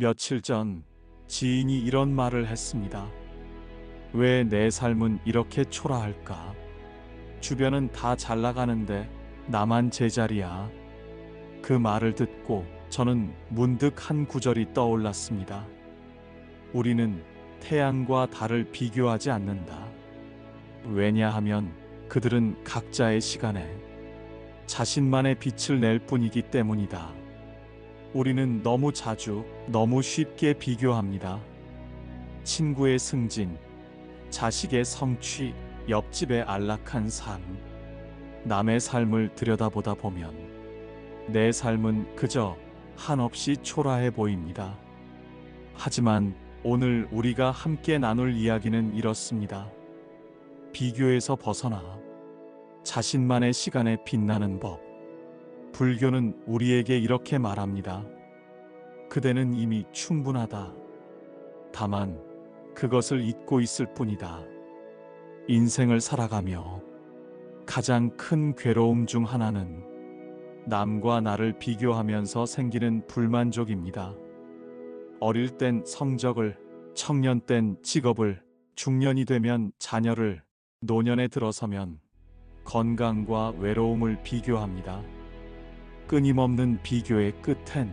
며칠 전 지인이 이런 말을 했습니다. 왜 내 삶은 이렇게 초라할까? 주변은 다 잘 나가는데 나만 제자리야. 그 말을 듣고 저는 문득 한 구절이 떠올랐습니다. 우리는 태양과 달을 비교하지 않는다. 왜냐하면 그들은 각자의 시간에 자신만의 빛을 낼 뿐이기 때문이다. 우리는 너무 자주, 너무 쉽게 비교합니다. 친구의 승진, 자식의 성취, 옆집의 안락한 삶, 남의 삶을 들여다보다 보면 내 삶은 그저 한없이 초라해 보입니다. 하지만 오늘 우리가 함께 나눌 이야기는 이렇습니다. 비교에서 벗어나 자신만의 시간에 빛나는 법. 불교는 우리에게 이렇게 말합니다. 그대는 이미 충분하다. 다만 그것을 잊고 있을 뿐이다. 인생을 살아가며 가장 큰 괴로움 중 하나는 남과 나를 비교하면서 생기는 불만족입니다. 어릴 땐 성적을, 청년 땐 직업을, 중년이 되면 자녀를, 노년에 들어서면 건강과 외로움을 비교합니다. 끊임없는 비교의 끝엔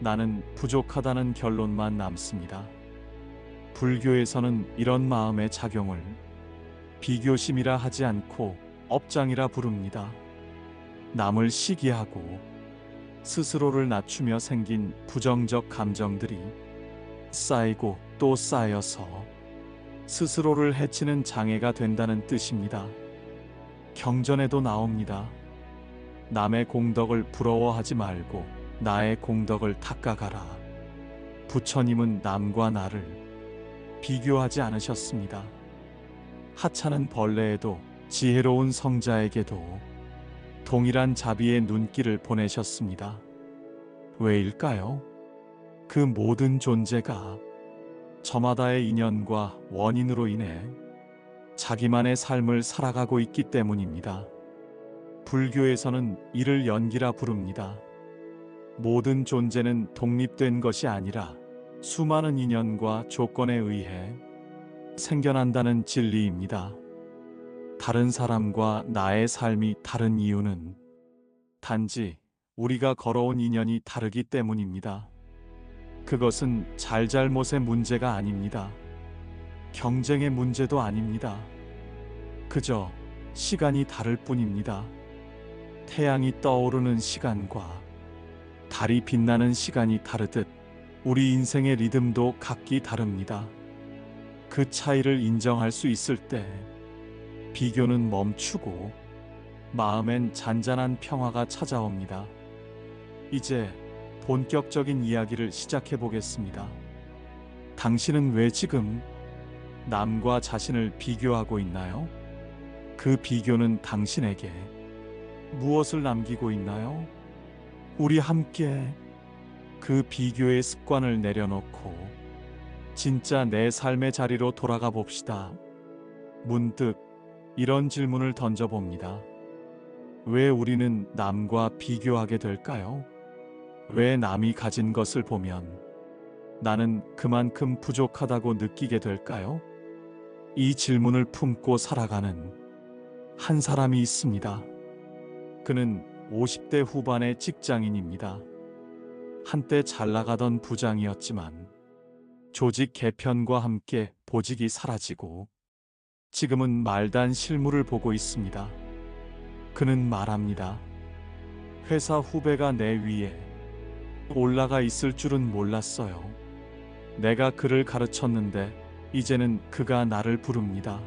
나는 부족하다는 결론만 남습니다. 불교에서는 이런 마음의 작용을 비교심이라 하지 않고 업장이라 부릅니다. 남을 시기하고 스스로를 낮추며 생긴 부정적 감정들이 쌓이고 또 쌓여서 스스로를 해치는 장애가 된다는 뜻입니다. 경전에도 나옵니다. 남의 공덕을 부러워하지 말고 나의 공덕을 닦아가라. 부처님은 남과 나를 비교하지 않으셨습니다. 하찮은 벌레에도 지혜로운 성자에게도 동일한 자비의 눈길을 보내셨습니다. 왜일까요? 그 모든 존재가 저마다의 인연과 원인으로 인해 자기만의 삶을 살아가고 있기 때문입니다. 불교에서는 이를 연기라 부릅니다. 모든 존재는 독립된 것이 아니라 수많은 인연과 조건에 의해 생겨난다는 진리입니다. 다른 사람과 나의 삶이 다른 이유는 단지 우리가 걸어온 인연이 다르기 때문입니다. 그것은 잘잘못의 문제가 아닙니다. 경쟁의 문제도 아닙니다. 그저 시간이 다를 뿐입니다. 태양이 떠오르는 시간과 달이 빛나는 시간이 다르듯 우리 인생의 리듬도 각기 다릅니다. 그 차이를 인정할 수 있을 때 비교는 멈추고 마음엔 잔잔한 평화가 찾아옵니다. 이제 본격적인 이야기를 시작해 보겠습니다. 당신은 왜 지금 남과 자신을 비교하고 있나요? 그 비교는 당신에게 무엇을 남기고 있나요? 우리 함께 그 비교의 습관을 내려놓고 진짜 내 삶의 자리로 돌아가 봅시다. 문득 이런 질문을 던져봅니다. 왜 우리는 남과 비교하게 될까요? 왜 남이 가진 것을 보면 나는 그만큼 부족하다고 느끼게 될까요? 이 질문을 품고 살아가는 한 사람이 있습니다. 그는 50대 후반의 직장인입니다. 한때 잘 나가던 부장이었지만 조직 개편과 함께 보직이 사라지고 지금은 말단 실무를 보고 있습니다. 그는 말합니다. 회사 후배가 내 위에 올라가 있을 줄은 몰랐어요. 내가 그를 가르쳤는데 이제는 그가 나를 부릅니다.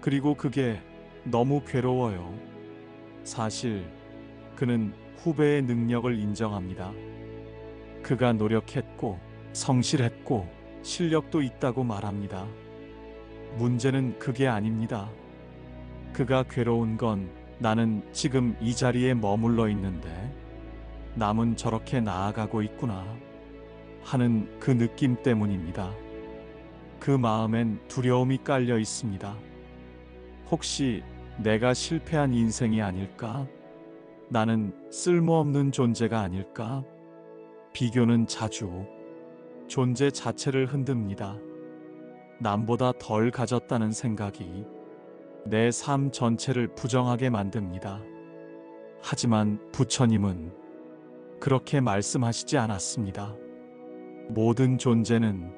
그리고 그게 너무 괴로워요. 사실 그는 후배의 능력을 인정합니다. 그가 노력했고 성실했고 실력도 있다고 말합니다. 문제는 그게 아닙니다. 그가 괴로운 건 나는 지금 이 자리에 머물러 있는데 남은 저렇게 나아가고 있구나 하는 그 느낌 때문입니다. 그 마음엔 두려움이 깔려 있습니다. 혹시 내가 실패한 인생이 아닐까? 나는 쓸모없는 존재가 아닐까? 비교는 자주 존재 자체를 흔듭니다. 남보다 덜 가졌다는 생각이 내 삶 전체를 부정하게 만듭니다. 하지만 부처님은 그렇게 말씀하시지 않았습니다. 모든 존재는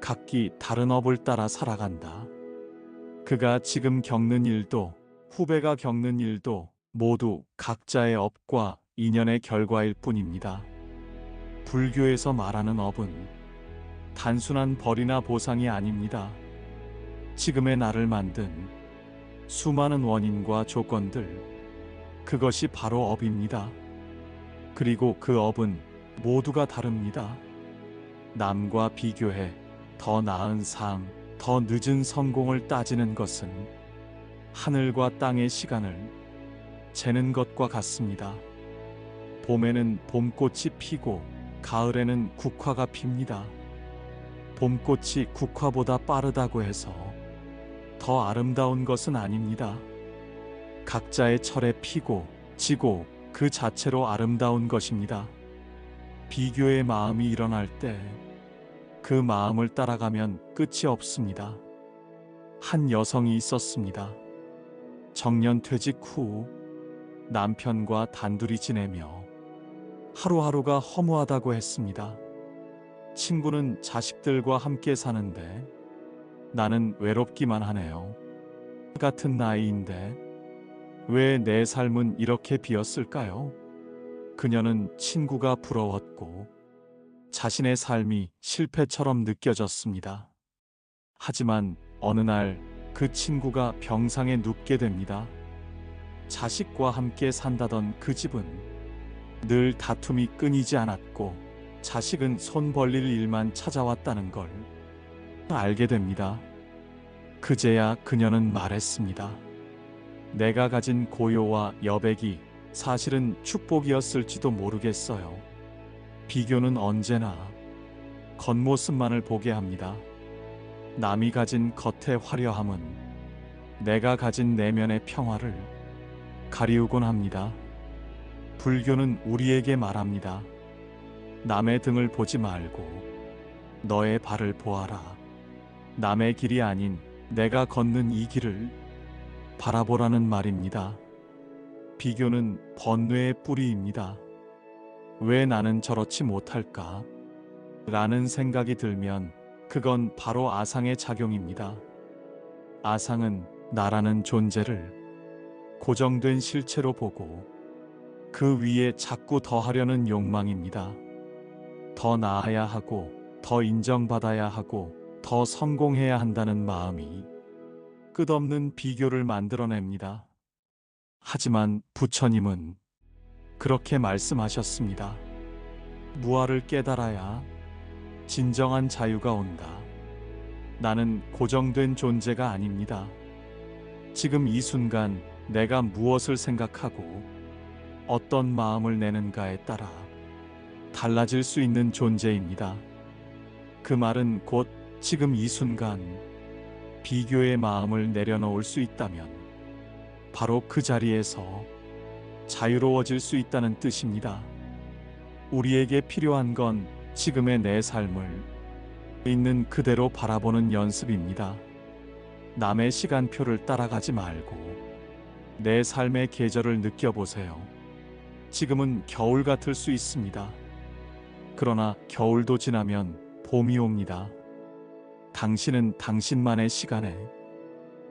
각기 다른 업을 따라 살아간다. 그가 지금 겪는 일도 후배가 겪는 일도 모두 각자의 업과 인연의 결과일 뿐입니다. 불교에서 말하는 업은 단순한 벌이나 보상이 아닙니다. 지금의 나를 만든 수많은 원인과 조건들, 그것이 바로 업입니다. 그리고 그 업은 모두가 다릅니다. 남과 비교해 더 나은 삶, 더 늦은 성공을 따지는 것은 하늘과 땅의 시간을 재는 것과 같습니다. 봄에는 봄꽃이 피고 가을에는 국화가 핍니다. 봄꽃이 국화보다 빠르다고 해서 더 아름다운 것은 아닙니다. 각자의 철에 피고 지고 그 자체로 아름다운 것입니다. 비교의 마음이 일어날 때 그 마음을 따라가면 끝이 없습니다. 한 여성이 있었습니다. 정년 퇴직 후 남편과 단둘이 지내며 하루하루가 허무하다고 했습니다. 친구는 자식들과 함께 사는데 나는 외롭기만 하네요. 같은 나이인데 왜 내 삶은 이렇게 비었을까요? 그녀는 친구가 부러웠고 자신의 삶이 실패처럼 느껴졌습니다. 하지만 어느 날 그 친구가 병상에 눕게 됩니다. 자식과 함께 산다던 그 집은 늘 다툼이 끊이지 않았고 자식은 손 벌릴 일만 찾아왔다는 걸 알게 됩니다. 그제야 그녀는 말했습니다. 내가 가진 고요와 여백이 사실은 축복이었을지도 모르겠어요. 비교는 언제나 겉모습만을 보게 합니다. 남이 가진 겉의 화려함은 내가 가진 내면의 평화를 가리우곤 합니다. 불교는 우리에게 말합니다. 남의 등을 보지 말고 너의 발을 보아라. 남의 길이 아닌 내가 걷는 이 길을 바라보라는 말입니다. 비교는 번뇌의 뿌리입니다. 왜 나는 저렇지 못할까? 라는 생각이 들면 그건 바로 아상의 작용입니다. 아상은 나라는 존재를 고정된 실체로 보고 그 위에 자꾸 더하려는 욕망입니다. 더 나아야 하고, 더 인정받아야 하고, 더 성공해야 한다는 마음이 끝없는 비교를 만들어냅니다. 하지만 부처님은 그렇게 말씀하셨습니다. 무아를 깨달아야 진정한 자유가 온다. 나는 고정된 존재가 아닙니다. 지금 이 순간 내가 무엇을 생각하고 어떤 마음을 내는가에 따라 달라질 수 있는 존재입니다. 그 말은 곧 지금 이 순간 비교의 마음을 내려놓을 수 있다면 바로 그 자리에서 자유로워질 수 있다는 뜻입니다. 우리에게 필요한 건 지금의 내 삶을 있는 그대로 바라보는 연습입니다. 남의 시간표를 따라가지 말고 내 삶의 계절을 느껴보세요. 지금은 겨울 같을 수 있습니다. 그러나 겨울도 지나면 봄이 옵니다. 당신은 당신만의 시간에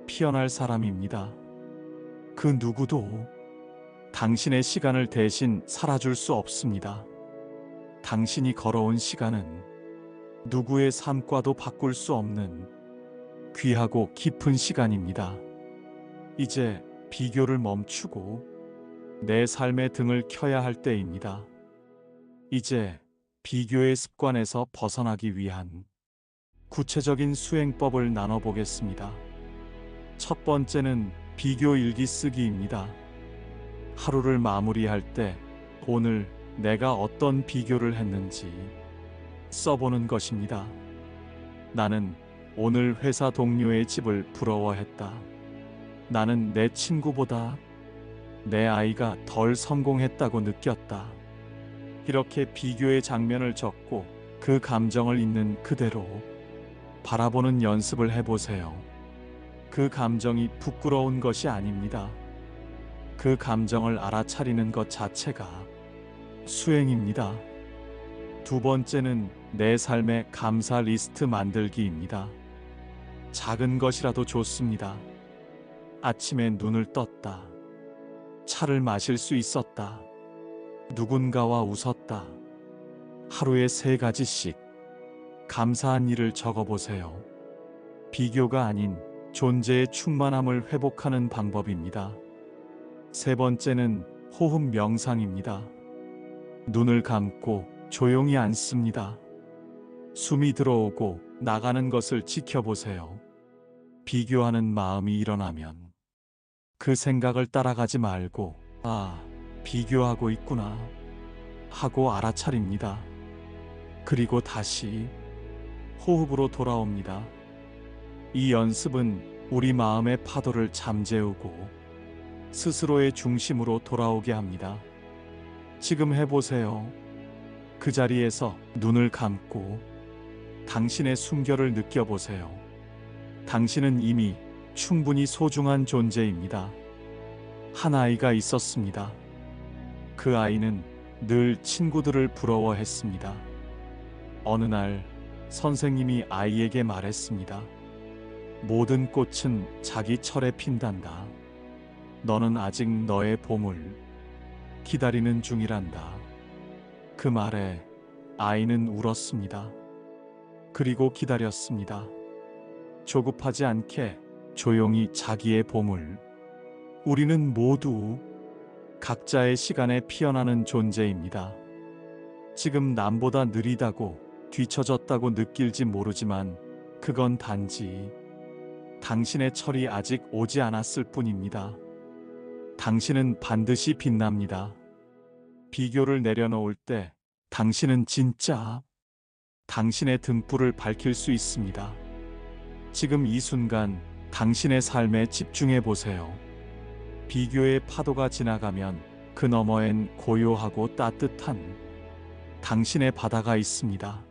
피어날 사람입니다. 그 누구도 당신의 시간을 대신 살아줄 수 없습니다. 당신이 걸어온 시간은 누구의 삶과도 바꿀 수 없는 귀하고 깊은 시간입니다. 이제 비교를 멈추고 내 삶의 등을 켜야 할 때입니다. 이제 비교의 습관에서 벗어나기 위한 구체적인 수행법을 나눠보겠습니다. 첫 번째는 비교 일기 쓰기입니다. 하루를 마무리할 때 오늘 내가 어떤 비교를 했는지 써보는 것입니다. 나는 오늘 회사 동료의 집을 부러워했다. 나는 내 친구보다 내 아이가 덜 성공했다고 느꼈다. 이렇게 비교의 장면을 적고 그 감정을 있는 그대로 바라보는 연습을 해보세요. 그 감정이 부끄러운 것이 아닙니다. 그 감정을 알아차리는 것 자체가 수행입니다. 두 번째는 내 삶의 감사 리스트 만들기입니다. 작은 것이라도 좋습니다. 아침에 눈을 떴다. 차를 마실 수 있었다. 누군가와 웃었다. 하루에 세 가지씩 감사한 일을 적어보세요. 비교가 아닌 존재의 충만함을 회복하는 방법입니다. 세 번째는 호흡 명상입니다. 눈을 감고 조용히 앉습니다. 숨이 들어오고 나가는 것을 지켜보세요. 비교하는 마음이 일어나면 그 생각을 따라가지 말고, 아, 비교하고 있구나. 하고 알아차립니다. 그리고 다시 호흡으로 돌아옵니다. 이 연습은 우리 마음의 파도를 잠재우고 스스로의 중심으로 돌아오게 합니다. 지금 해보세요. 그 자리에서 눈을 감고 당신의 숨결을 느껴보세요. 당신은 이미 충분히 소중한 존재입니다. 한 아이가 있었습니다. 그 아이는 늘 친구들을 부러워했습니다. 어느 날 선생님이 아이에게 말했습니다. 모든 꽃은 자기 철에 핀단다. 너는 아직 너의 봄을 기다리는 중이란다. 그 말에 아이는 울었습니다. 그리고 기다렸습니다. 조급하지 않게 조용히 자기의 봄을 우리는 모두 각자의 시간에 피어나는 존재입니다. 지금 남보다 느리다고 뒤처졌다고 느낄지 모르지만 그건 단지 당신의 철이 아직 오지 않았을 뿐입니다. 당신은 반드시 빛납니다. 비교를 내려놓을 때 당신은 진짜 당신의 등불을 밝힐 수 있습니다. 지금 이 순간 당신의 삶에 집중해 보세요. 비교의 파도가 지나가면 그 너머엔 고요하고 따뜻한 당신의 바다가 있습니다.